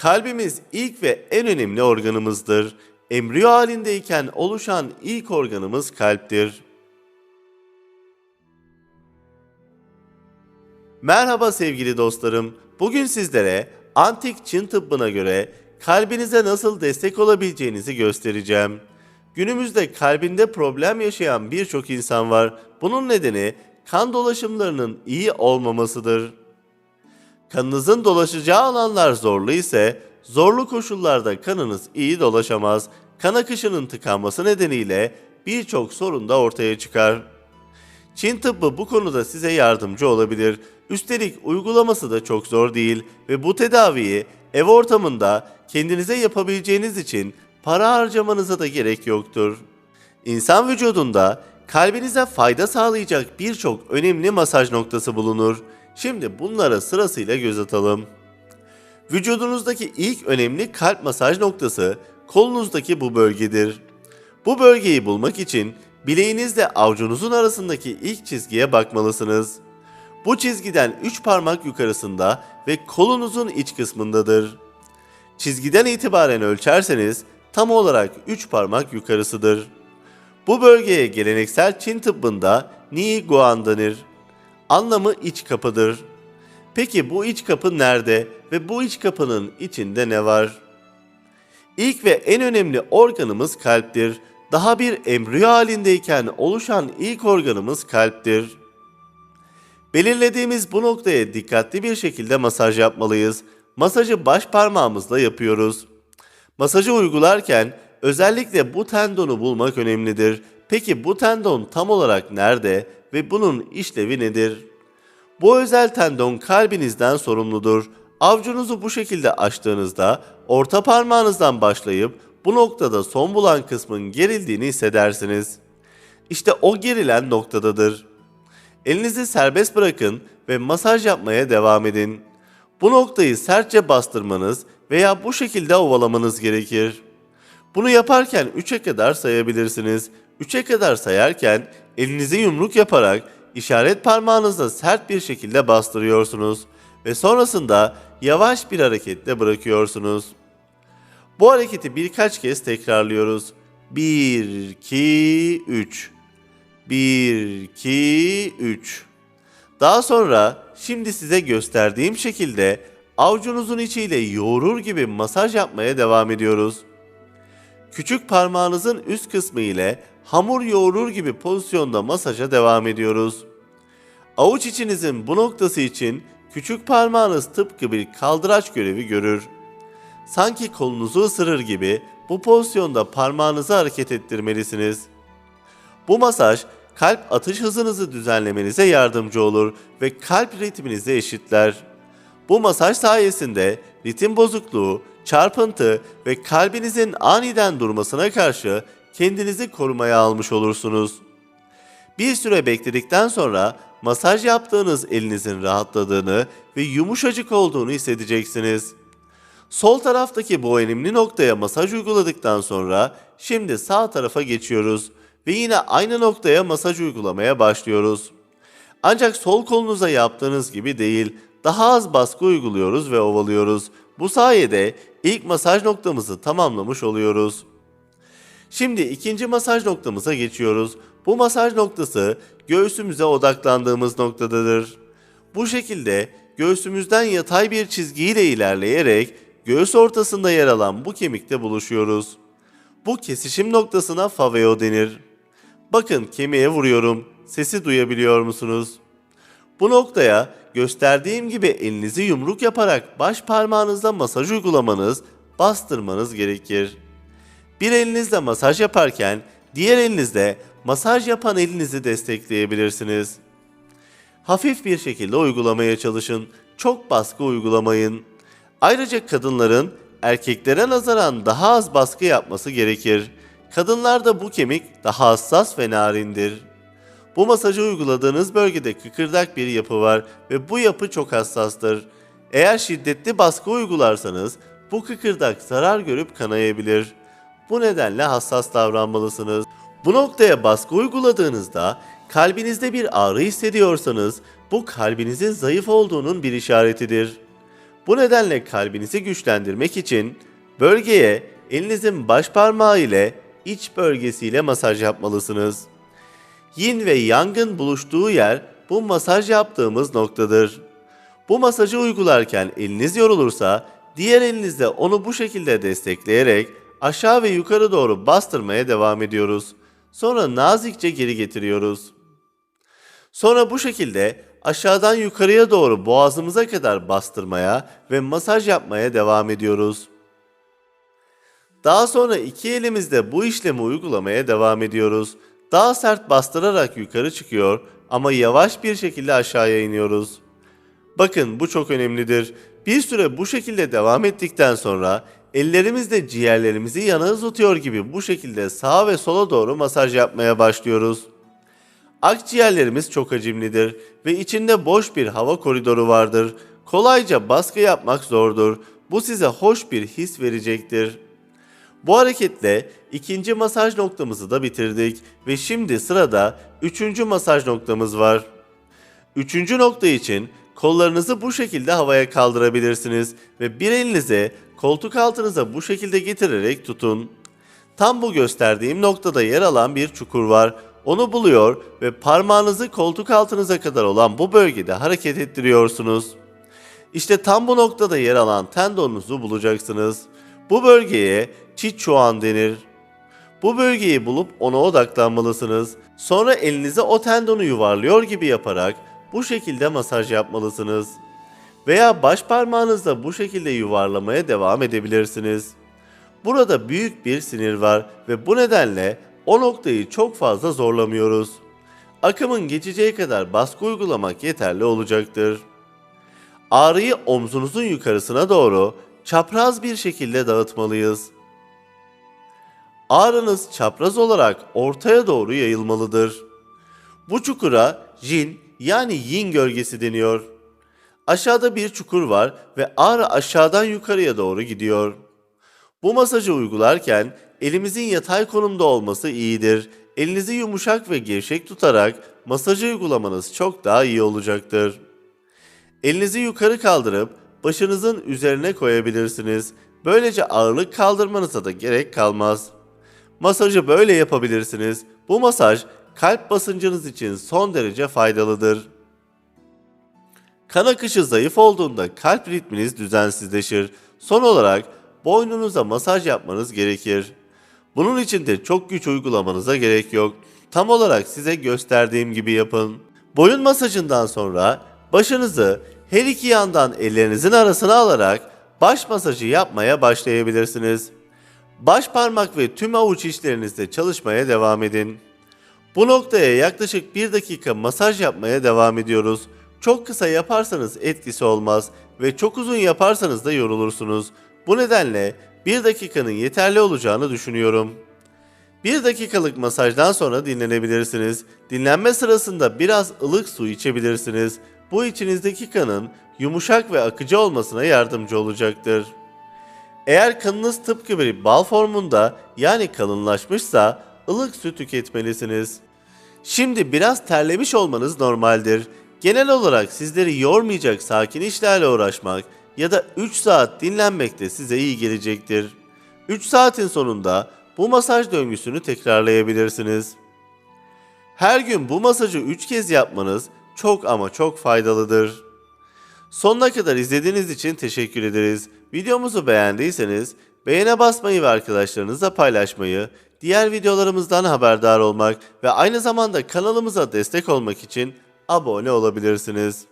Kalbimiz ilk ve en önemli organımızdır. Embriyo halindeyken oluşan ilk organımız kalptir. Merhaba sevgili dostlarım. Bugün sizlere antik Çin tıbbına göre kalbinize nasıl destek olabileceğinizi göstereceğim. Günümüzde kalbinde problem yaşayan birçok insan var. Bunun nedeni kan dolaşımlarının iyi olmamasıdır. Kanınızın dolaşacağı alanlar zorlu ise zorlu koşullarda kanınız iyi dolaşamaz. Kan akışının tıkanması nedeniyle birçok sorun da ortaya çıkar. Çin tıbbı bu konuda size yardımcı olabilir. Üstelik uygulaması da çok zor değil ve bu tedaviyi ev ortamında kendinize yapabileceğiniz için para harcamanıza da gerek yoktur. İnsan vücudunda kalbinize fayda sağlayacak birçok önemli masaj noktası bulunur. Şimdi bunlara sırasıyla göz atalım. Vücudunuzdaki ilk önemli kalp masaj noktası kolunuzdaki bu bölgedir. Bu bölgeyi bulmak için bileğinizle avucunuzun arasındaki ilk çizgiye bakmalısınız. Bu çizgiden 3 parmak yukarısında ve kolunuzun iç kısmındadır. Çizgiden itibaren ölçerseniz tam olarak 3 parmak yukarısıdır. Bu bölgeye geleneksel Çin tıbbında Ni Guan denir. Anlamı iç kapıdır. Peki bu iç kapı nerede ve bu iç kapının içinde ne var? İlk ve en önemli organımız kalptir. Daha bir embriyo halindeyken oluşan ilk organımız kalptir. Belirlediğimiz bu noktaya dikkatli bir şekilde masaj yapmalıyız. Masajı baş parmağımızla yapıyoruz. Masajı uygularken özellikle bu tendonu bulmak önemlidir. Peki bu tendon tam olarak nerede ve bunun işlevi nedir? Bu özel tendon kalbinizden sorumludur. Avcunuzu bu şekilde açtığınızda orta parmağınızdan başlayıp bu noktada son bulan kısmın gerildiğini hissedersiniz. İşte o gerilen noktadadır. Elinizi serbest bırakın ve masaj yapmaya devam edin. Bu noktayı sertçe bastırmanız veya bu şekilde ovalamanız gerekir. Bunu yaparken 3'e kadar sayabilirsiniz. 3'e kadar sayarken elinizi yumruk yaparak işaret parmağınızla sert bir şekilde bastırıyorsunuz ve sonrasında yavaş bir hareketle bırakıyorsunuz. Bu hareketi birkaç kez tekrarlıyoruz. 1 2 3 1 2 3 Daha sonra şimdi size gösterdiğim şekilde avucunuzun içiyle yoğurur gibi masaj yapmaya devam ediyoruz. Küçük parmağınızın üst kısmı ile hamur yoğurur gibi pozisyonda masaja devam ediyoruz. Avuç içinizin bu noktası için küçük parmağınız tıpkı bir kaldıraç görevi görür. Sanki kolunuzu ısırır gibi bu pozisyonda parmağınızı hareket ettirmelisiniz. Bu masaj kalp atış hızınızı düzenlemenize yardımcı olur ve kalp ritminizi eşitler. Bu masaj sayesinde ritim bozukluğu, çarpıntı ve kalbinizin aniden durmasına karşı kendinizi korumaya almış olursunuz. Bir süre bekledikten sonra masaj yaptığınız elinizin rahatladığını ve yumuşacık olduğunu hissedeceksiniz. Sol taraftaki bu noktaya masaj uyguladıktan sonra şimdi sağ tarafa geçiyoruz ve yine aynı noktaya masaj uygulamaya başlıyoruz. Ancak sol kolunuza yaptığınız gibi değil, daha az baskı uyguluyoruz ve ovalıyoruz. Bu sayede ilk masaj noktamızı tamamlamış oluyoruz. Şimdi ikinci masaj noktamıza geçiyoruz. Bu masaj noktası göğsümüze odaklandığımız noktadadır. Bu şekilde göğsümüzden yatay bir çizgiyle ilerleyerek göğüs ortasında yer alan bu kemikte buluşuyoruz. Bu kesişim noktasına faveo denir. Bakın kemiğe vuruyorum. Sesi duyabiliyor musunuz? Bu noktaya gösterdiğim gibi elinizi yumruk yaparak baş parmağınızla masaj uygulamanız, bastırmanız gerekir. Bir elinizle masaj yaparken diğer elinizle masaj yapan elinizi destekleyebilirsiniz. Hafif bir şekilde uygulamaya çalışın. Çok baskı uygulamayın. Ayrıca kadınların erkeklere nazaran daha az baskı yapması gerekir. Kadınlarda bu kemik daha hassas ve narindir. Bu masajı uyguladığınız bölgede kıkırdak bir yapı var ve bu yapı çok hassastır. Eğer şiddetli baskı uygularsanız bu kıkırdak zarar görüp kanayabilir. Bu nedenle hassas davranmalısınız. Bu noktaya baskı uyguladığınızda kalbinizde bir ağrı hissediyorsanız bu kalbinizin zayıf olduğunun bir işaretidir. Bu nedenle kalbinizi güçlendirmek için bölgeye elinizin baş parmağı ile iç bölgesiyle masaj yapmalısınız. Yin ve Yang'ın buluştuğu yer bu masaj yaptığımız noktadır. Bu masajı uygularken eliniz yorulursa diğer elinizle onu bu şekilde destekleyerek aşağı ve yukarı doğru bastırmaya devam ediyoruz. Sonra nazikçe geri getiriyoruz. Sonra bu şekilde aşağıdan yukarıya doğru boğazımıza kadar bastırmaya ve masaj yapmaya devam ediyoruz. Daha sonra iki elimizle bu işlemi uygulamaya devam ediyoruz. Daha sert bastırarak yukarı çıkıyor ama yavaş bir şekilde aşağıya iniyoruz. Bakın bu çok önemlidir. Bir süre bu şekilde devam ettikten sonra ellerimizle ciğerlerimizi yana tutuyor gibi bu şekilde sağa ve sola doğru masaj yapmaya başlıyoruz. Akciğerlerimiz çok hacimlidir ve içinde boş bir hava koridoru vardır. Kolayca baskı yapmak zordur. Bu size hoş bir his verecektir. Bu hareketle ikinci masaj noktamızı da bitirdik ve şimdi sırada üçüncü masaj noktamız var. Üçüncü nokta için kollarınızı bu şekilde havaya kaldırabilirsiniz ve bir elinize koltuk altınıza bu şekilde getirerek tutun. Tam bu gösterdiğim noktada yer alan bir çukur var. Onu buluyor ve parmağınızı koltuk altınıza kadar olan bu bölgede hareket ettiriyorsunuz. İşte tam bu noktada yer alan tendonunuzu bulacaksınız. Bu bölgeye Çiçuan denir. Bu bölgeyi bulup ona odaklanmalısınız. Sonra elinize o tendonu yuvarlıyor gibi yaparak bu şekilde masaj yapmalısınız. Veya baş parmağınızla bu şekilde yuvarlamaya devam edebilirsiniz. Burada büyük bir sinir var ve bu nedenle o noktayı çok fazla zorlamıyoruz. Akımın geçeceği kadar baskı uygulamak yeterli olacaktır. Ağrıyı omzunuzun yukarısına doğru çapraz bir şekilde dağıtmalıyız. Ağrınız çapraz olarak ortaya doğru yayılmalıdır. Bu çukura Jin yani Yin gölgesi deniyor. Aşağıda bir çukur var ve ağrı aşağıdan yukarıya doğru gidiyor. Bu masajı uygularken elimizin yatay konumda olması iyidir. Elinizi yumuşak ve gevşek tutarak masajı uygulamanız çok daha iyi olacaktır. Elinizi yukarı kaldırıp başınızın üzerine koyabilirsiniz. Böylece ağırlık kaldırmanıza da gerek kalmaz. Masajı böyle yapabilirsiniz. Bu masaj kalp basıncınız için son derece faydalıdır. Kan akışı zayıf olduğunda kalp ritminiz düzensizleşir. Son olarak boynunuza masaj yapmanız gerekir. Bunun için de çok güç uygulamanıza gerek yok. Tam olarak size gösterdiğim gibi yapın. Boyun masajından sonra başınızı her iki yandan ellerinizin arasına alarak baş masajı yapmaya başlayabilirsiniz. Baş parmak ve tüm avuç içlerinizde çalışmaya devam edin. Bu noktaya yaklaşık 1 dakika masaj yapmaya devam ediyoruz. Çok kısa yaparsanız etkisi olmaz ve çok uzun yaparsanız da yorulursunuz. Bu nedenle 1 dakikanın yeterli olacağını düşünüyorum. 1 dakikalık masajdan sonra dinlenebilirsiniz. Dinlenme sırasında biraz ılık su içebilirsiniz. Bu içinizdeki kanın yumuşak ve akıcı olmasına yardımcı olacaktır. Eğer kanınız tıpkı bir bal formunda yani kalınlaşmışsa ılık su tüketmelisiniz. Şimdi biraz terlemiş olmanız normaldir. Genel olarak sizleri yormayacak sakin işlerle uğraşmak ya da 3 saat dinlenmek de size iyi gelecektir. 3 saatin sonunda bu masaj döngüsünü tekrarlayabilirsiniz. Her gün bu masajı 3 kez yapmanız çok ama çok faydalıdır. Sonuna kadar izlediğiniz için teşekkür ederiz. Videomuzu beğendiyseniz beğene basmayı ve arkadaşlarınızla paylaşmayı, diğer videolarımızdan haberdar olmak ve aynı zamanda kanalımıza destek olmak için abone olabilirsiniz.